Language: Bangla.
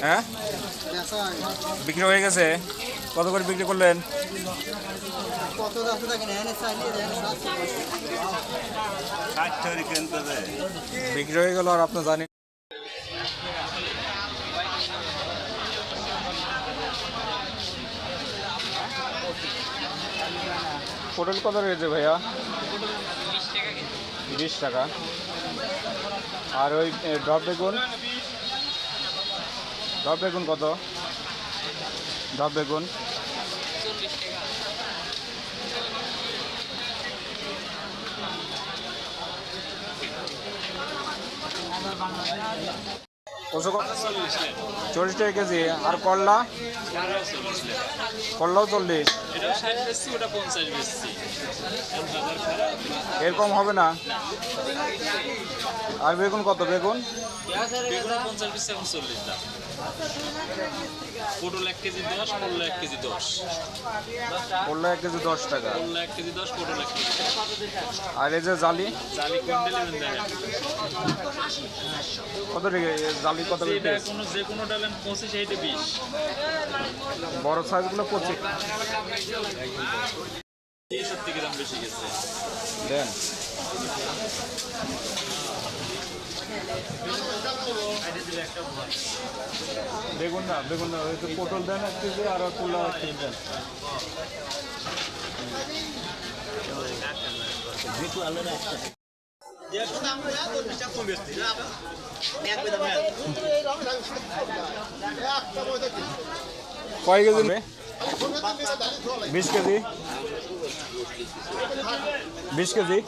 হ্যাঁ? বিক্রি হয়ে গেছে। কত করে বিক্রি করলেন? বিক্রি হয়ে গেল আর আপনার জানেন পটল কত রয়েছে ভাইয়া? বিশ টাকা। আর ওই ডব বেগুন? ডব বেগুন কত? ডব বেগুন। চল্লিশ টাকা কেজি। আর করলা? করলাও চল্লিশ। এরকম হবে না? আর বেগুন কত? বেগুন? পটল এক কেজি দশ এক কেজি দশ। করলা এক কেজি দশ টাকা। এক কেজি দশ পটল এক কেজি আর এই যে জালি? জালি দেখেন কত জালি কত piece? কোনো যে কোনো ডালেন পঁচিশ এইটা বিশ। বড় সাইজগুলো পঁচিশ। সত্যি গ্রাম বেশি গেছে। দেন। বেগুন না বেগুন না ওই তো পটল দেন এক কেজি আর তুলা এক কেজি দেন কয় কেজি? নেবে বিশ কেজি। বিশ কেজি।